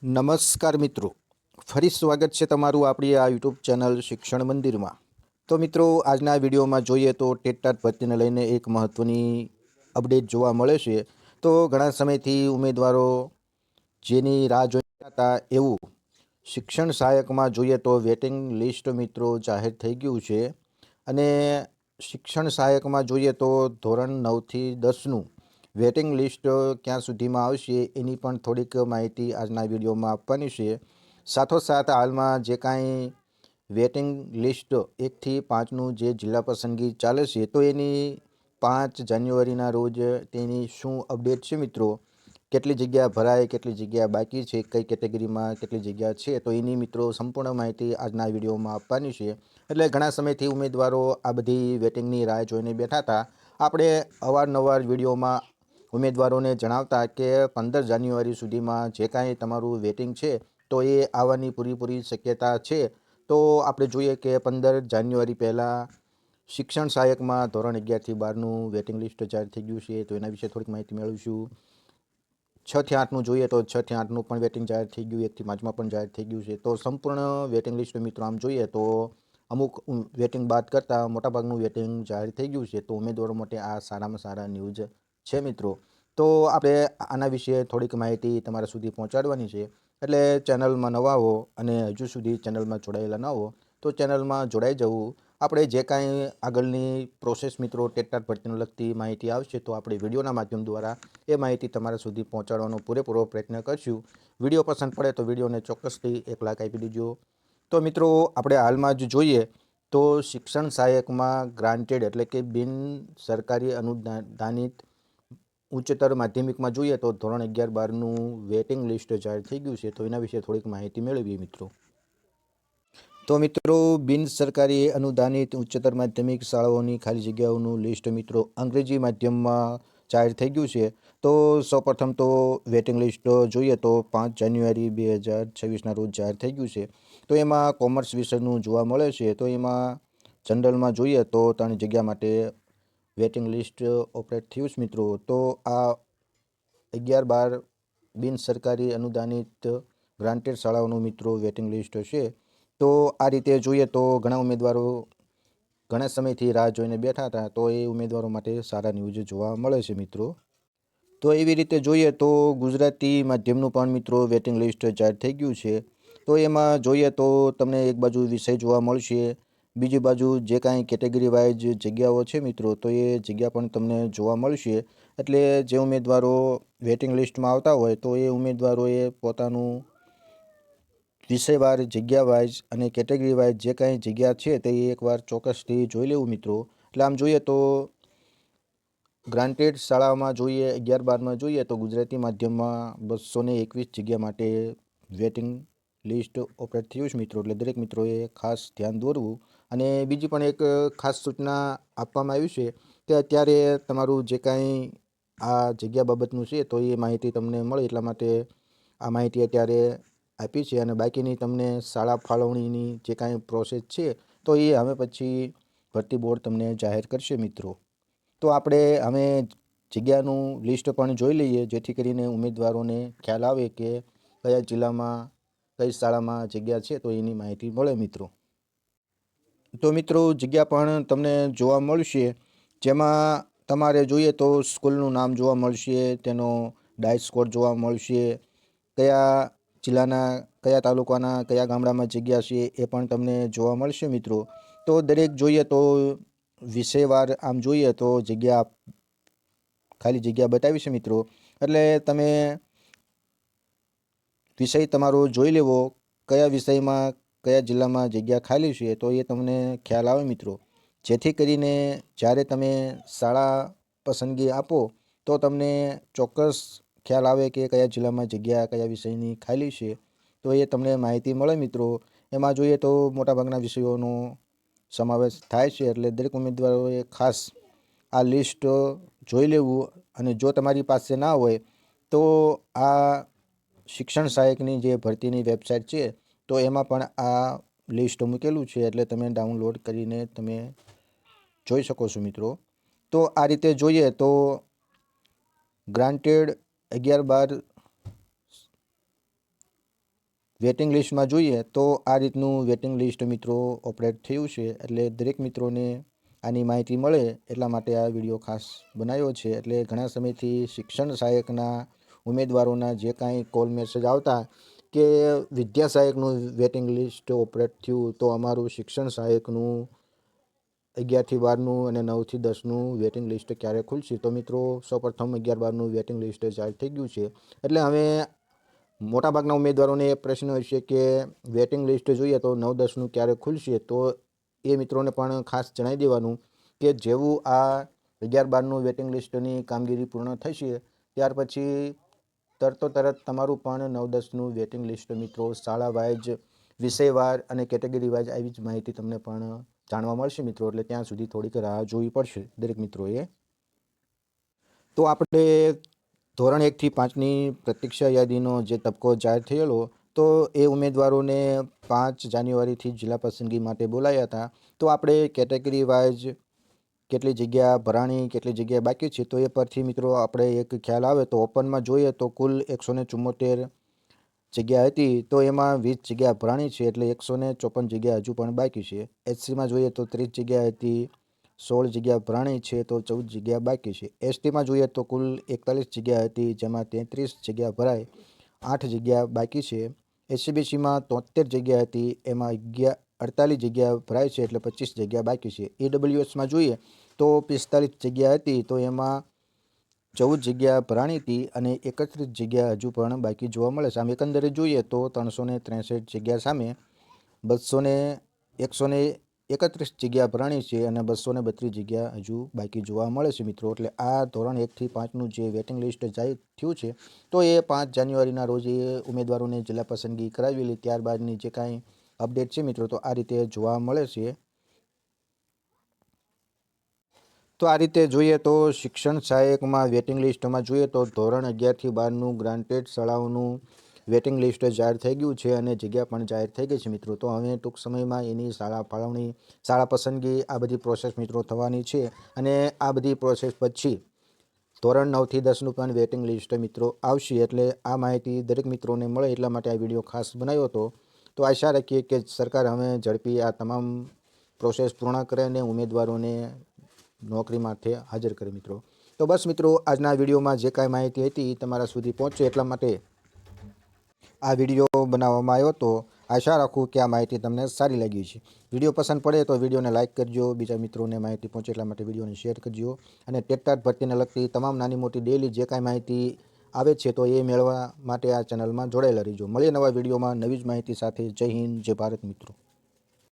નમસ્કાર મિત્રો. ફરી સ્વાગત છે તમારું આપણી આ યુટ્યુબ ચેનલ શિક્ષણ મંદિરમાં. તો મિત્રો, આજના વિડીયોમાં જોઈએ તો ટેટટાટ ભરતીને લઈને એક મહત્ત્વની અપડેટ જોવા મળે છે. તો ઘણા સમયથી ઉમેદવારો જેની રાહ જોઈ હતા એવું શિક્ષણ સહાયકમાં જોઈએ તો વેટિંગ લિસ્ટ મિત્રો જાહેર થઈ ગયું છે. અને શિક્ષણ સહાયકમાં જોઈએ તો ધોરણ નવથી દસનું વેટિંગ લિસ્ટ ક્યાં સુધીમાં આવશે એની પણ થોડીક માહિતી આજના વિડીયોમાં આપવાની છે. સાથોસાથ હાલમાં જે કાંઈ વેટિંગ લિસ્ટ એકથી પાંચનું જે જિલ્લા પસંદગી ચાલે છે, તો એની પાંચ જાન્યુઆરીના રોજ તેની શું અપડેટ છે મિત્રો? કેટલી જગ્યા ભરાય, કેટલી જગ્યા બાકી છે, કઈ કેટેગરીમાં કેટલી જગ્યા છે, તો એની મિત્રો સંપૂર્ણ માહિતી આજના વિડીયોમાં આપવાની છે. એટલે ઘણા સમયથી ઉમેદવારો આ બધી વેટિંગની રાહ જોઈને બેઠા હતા. આપણે અવારનવાર વિડીયોમાં ઉમેદવારોને જણાવતા કે પંદર જાન્યુઆરી સુધીમાં જે કાંઈ તમારું વેટિંગ છે, તો એ આવવાની પૂરેપૂરી શક્યતા છે. તો આપણે જોઈએ કે પંદર જાન્યુઆરી પહેલાં શિક્ષણ સહાયકમાં ધોરણ અગિયારથી બારનું વેટિંગ લિસ્ટ જાહેર થઈ ગયું છે, તો એના વિશે થોડીક માહિતી મેળવીશું. છથી આઠનું જોઈએ તો છથી આઠનું પણ વેટિંગ જાહેર થઈ ગયું એકથી પાંચમાં પણ જાહેર થઈ ગયું છે. તો સંપૂર્ણ વેટિંગ લિસ્ટ મિત્રો આમ જોઈએ તો અમુક વેટિંગ બાદ કરતાં મોટાભાગનું વેટિંગ જાહેર થઈ ગયું છે, તો ઉમેદવારો માટે આ સારામાં સારા ન્યૂઝ છે મિત્રો. તો આપણે આના વિશે થોડીક માહિતી તમારા સુધી પહોંચાડવાની છે. એટલે ચેનલમાં નવા હો અને હજુ સુધી ચેનલમાં જોડાયેલા ન હો, તો ચેનલમાં જોડાઈ જવું. આપણે જે કાંઈ આગળની પ્રોસેસ મિત્રો ટેટાટ ભરતીને લગતી માહિતી આવશે, તો આપણે વિડીયોના માધ્યમ દ્વારા એ માહિતી તમારા સુધી પહોંચાડવાનો પૂરેપૂરો પ્રયત્ન કરશું. વીડિયો પસંદ પડે તો વિડીયોને ચોક્કસથી એક લાખ આપી દીજો. તો મિત્રો, આપણે હાલમાં જ જોઈએ તો શિક્ષણ સહાયકમાં ગ્રાન્ટેડ એટલે કે બિન સરકારી અનુદાનિત ઉચ્ચતર માધ્યમિકમાં જોઈએ તો ધોરણ અગિયાર બારનું વેટિંગ લિસ્ટ જાહેર થઈ ગયું છે, તો એના વિશે થોડીક માહિતી મેળવીએ મિત્રો. તો મિત્રો, બિન સરકારી અનુદાનિત ઉચ્ચતર માધ્યમિક શાળાઓની ખાલી જગ્યાઓનું લિસ્ટ મિત્રો અંગ્રેજી માધ્યમમાં જાહેર થઈ ગયું છે. તો સૌપ્રથમ તો વેટિંગ લિસ્ટ જોઈએ તો પાંચ જાન્યુઆરી બે હજાર છવ્વીસના રોજ જાહેર થઈ ગયું છે. તો એમાં કોમર્સ વિષયનું જોવા મળે છે, તો એમાં જનરલમાં જોઈએ તો ત્રણ જગ્યા માટે વેટિંગ લિસ્ટ ઓપરેટ થયું છે મિત્રો. તો આ અગિયાર બાર બિન સરકારી અનુદાનિત ગ્રાન્ટેડ શાળાઓનું મિત્રો વેટિંગ લિસ્ટ હશે તો આ રીતે જોઈએ તો ઘણા ઉમેદવારો ઘણા સમયથી રાહ જોઈને બેઠા હતા, તો એ ઉમેદવારો માટે સારા ન્યૂઝ જોવા મળે છે મિત્રો. તો એવી રીતે જોઈએ તો ગુજરાતી માધ્યમનું પણ મિત્રો વેટિંગ લિસ્ટ જાહેર થઈ ગયું છે. તો એમાં જોઈએ તો તમને એક બાજુ વિષય જોવા મળશે. બીજી બાજુ જે કાંઈ કેટેગરી વાઇઝ જગ્યાઓ છે મિત્રો, તો એ જગ્યા પણ તમને જોવા મળશે. એટલે જે ઉમેદવારો વેટિંગ લિસ્ટમાં આવતા હોય, તો એ ઉમેદવારોએ પોતાનું વિષયવાર જગ્યા વાઇઝ અને કેટેગરી વાઇઝ જે કાંઈ જગ્યા છે તે એકવાર ચોક્કસથી જોઈ લેવું મિત્રો. એટલે આમ જોઈએ તો ગ્રાન્ટેડ શાળામાં જોઈએ, અગિયાર બારમાં જોઈએ તો ગુજરાતી માધ્યમમાં બસો એકવીસ જગ્યા માટે વેટિંગ લિસ્ટ ઓપરેટ થયું છે મિત્રો. એટલે દરેક મિત્રોએ ખાસ ધ્યાન દોરવું. અને બીજી પણ એક ખાસ સૂચના આપવામાં આવી છે કે અત્યારે તમારું જે કાંઈ આ જગ્યા બાબતનું છે તો એ માહિતી તમને મળે એટલા માટે આ માહિતી અત્યારે આપી છે. અને બાકીની તમને શાળા ફાળવણીની જે કાંઈ પ્રોસેસ છે તો એ હવે પછી ભરતી બોર્ડ તમને જાહેર કરશે મિત્રો. તો આપણે અમે જગ્યાનું લિસ્ટ પણ જોઈ લઈએ, જેથી કરીને ઉમેદવારોને ખ્યાલ આવે કે કયા જિલ્લામાં કઈ શાળામાં જગ્યા છે તો એની માહિતી મળે મિત્રો. તો મિત્રો, જગ્યા પણ તમને જોવા મળશે. જેમાં તમારે જોઈએ તો સ્કૂલનું નામ જોવા મળશે, તેનો ડાયસ કોડ જોવા મળશે, કયા જિલ્લાના, કયા તાલુકાના, કયા ગામડામાં જગ્યા છે એ પણ તમને જોવા મળશે મિત્રો. તો દરેક જોઈએ તો વિષયવાર આમ જોઈએ તો જગ્યા ખાલી જગ્યા બતાવી છે મિત્રો. એટલે તમે વિષય તમારો જોઈ લેવો. કયા વિષયમાં, કયા જિલ્લામાં જગ્યા ખાલી છે તો એ તમને ખ્યાલ આવે મિત્રો. જેથી કરીને જ્યારે તમે શાળા પસંદગી આપો, તો તમને ચોક્કસ ખ્યાલ આવે કે કયા જિલ્લામાં જગ્યા, કયા વિષયની ખાલી છે. તો એ તમને માહિતી મળે મિત્રો. એમાં જોઈએ તો મોટાભાગના વિષયોનો સમાવેશ થાય છે એટલે દરેક ઉમેદવારોએ ખાસ આ લિસ્ટ જોઈ લેવું અને જો તમારી પાસે ના હોય, તો આ શિક્ષણ સહાયકની જે ભરતીની વેબસાઇટ છે, તો એમાં પણ આ લિસ્ટ મૂકેલું છે, એટલે તમે ડાઉનલોડ કરીને તમે જોઈ શકો છો મિત્રો. તો આ રીતે જોઈએ તો ગ્રાન્ટેડ અગિયાર બાર વેટિંગ લિસ્ટમાં જોઈએ તો આ રીતનું વેટિંગ લિસ્ટ મિત્રો ઓપરેટ થયું છે, એટલે દરેક મિત્રોને આની માહિતી મળે એટલા માટે આ વીડિયો ખાસ બનાવ્યો છે, એટલે ઘણા સમયથી શિક્ષણ સહાયકના ઉમેદવારોના જે કાંઈ કોલ મેસેજ આવતા કે વિદ્યા સહાયકનું વેટિંગ લિસ્ટ ઓપરેટ થયું તો અમારું શિક્ષણ સહાયકનું અગિયારથી બારનું અને નવથી દસનું વેટિંગ લિસ્ટ ક્યારે ખુલશે? તો મિત્રો, સૌપ્રથમ અગિયાર બારનું વેટિંગ લિસ્ટ જાહેર થઈ ગયું છે. એટલે હવે મોટાભાગના ઉમેદવારોને એ પ્રશ્ન હશે કે વેટિંગ લિસ્ટ જોઈએ તો નવ, દસનું ક્યારે ખુલશે? તો એ મિત્રોને પણ ખાસ જણાવી દેવાનું કે જેવું આ અગિયાર, બારનું વેટિંગ લિસ્ટની કામગીરી પૂર્ણ થશે, ત્યાર પછી તરતો તરત તમારું પણ નવ દસનું વેટિંગ લિસ્ટ મિત્રો શાળા વાઇઝ વિષયવાર અને કેટેગરી વાઇઝ આવી જ માહિતી તમને પણ જાણવા મળશે મિત્રો. એટલે ત્યાં સુધી થોડીક રાહ જોવી પડશે દરેક મિત્રોએ. તો આપણે ધોરણ એકથી પાંચની પ્રતીક્ષા યાદીનો જે તબક્કો જાહેર થયેલો, તો એ ઉમેદવારોને પાંચ જાન્યુઆરીથી જિલ્લા પસંદગી માટે બોલાયા હતા. તો આપણે કેટેગરી વાઇઝ કેટલી જગ્યા ભરાણી, કેટલી જગ્યા બાકી છે તો એ પરથી મિત્રો આપણે એક ખ્યાલ આવે તો ઓપનમાં જોઈએ તો કુલ એકસો ને ચુમ્મોતેર જગ્યા હતી તો એમાં વીસ જગ્યા ભરાણી છે એટલે એકસો ને ચોપન જગ્યા હજુ પણ બાકી છે. એસસીમાં જોઈએ તો ત્રીસ જગ્યા હતી, સોળ જગ્યા ભરાણી છે તો ચૌદ જગ્યા બાકી છે. એસટીમાં જોઈએ તો કુલ એકતાલીસ જગ્યા હતી જેમાં તેત્રીસ જગ્યા ભરાય, આઠ જગ્યા બાકી છે. એસસીબીસીમાં તોતેર જગ્યા હતી, એમાં અગિયાર અડતાલીસ જગ્યા ભરાય છે એટલે પચીસ જગ્યા બાકી છે. ઈડબ્લ્યુએસમાં જોઈએ તો પિસ્તાલીસ જગ્યા હતી, તો એમાં ચૌદ જગ્યા ભરાણી હતી અને એકત્રીસ જગ્યા હજુ પણ બાકી જોવા મળે છે. આમ એકંદરે જોઈએ તો ત્રણસો ને ત્રેસઠ જગ્યા સામે બસો ને એકસો ને એકત્રીસ જગ્યા ભરાણી છે અને બસો ને બત્રીસ જગ્યા હજુ બાકી જોવા મળે છે મિત્રો. એટલે આ ધોરણ એકથી પાંચનું જે વેટિંગ લિસ્ટ જાહેર થયું છે, તો એ પાંચ જાન્યુઆરીના રોજ એ ઉમેદવારોને જિલ્લા પસંદગી કરાવેલી. ત્યારબાદની જે કાંઈ અપડેટ છે મિત્રો, તો આ રીતે જોવા મળે છે. તો આ રીતે જોઈએ તો શિક્ષણ સહાયકમાં વેટિંગ લિસ્ટમાં જોઈએ તો ધોરણ અગિયારથી બારનું ગ્રાન્ટેડ શાળાઓનું વેટિંગ લિસ્ટ જાહેર થઈ ગયું છે અને જગ્યા પણ જાહેર થઈ ગઈ છે મિત્રો. તો હવે ટૂંક સમયમાં એની શાળા ફાળવણી, શાળા પસંદગી આ બધી પ્રોસેસ મિત્રો થવાની છે અને આ બધી પ્રોસેસ પછી ધોરણ નવથી દસનું પણ વેટિંગ લિસ્ટ મિત્રો આવશે એટલે આ માહિતી દરેક મિત્રોને મળે એટલા માટે આ વીડિયો ખાસ બનાવ્યો હતો. તો આશા રાખીએ કે સરકાર હવે ઝડપી આ તમામ પ્રોસેસ પૂર્ણ કરે અને ઉમેદવારોને નોકરી માટે હાજર કરે મિત્રો. તો બસ મિત્રો, આજના વિડીયોમાં જે કાંઈ માહિતી હતી તમારા સુધી પહોંચે એટલા માટે આ વીડિયો બનાવવામાં આવ્યો તો આશા રાખું કે આ માહિતી તમને સારી લાગી છે વીડિયો પસંદ પડે તો વિડીયોને લાઇક કરજો, બીજા મિત્રોને માહિતી પહોંચે એટલા માટે વિડીયોને શેર કરજો અને ટેટટાટ ભરતીને લગતી તમામ નાની મોટી ડેલી જે કાંઈ માહિતી આવે છે તો એ મેળવવા માટે આ ચેનલમાં જોડાયેલા રહીજો. મળીએ નવા વિડીયોમાં નવી જ માહિતી સાથે. જય હિન્દ, જય ભારત મિત્રો.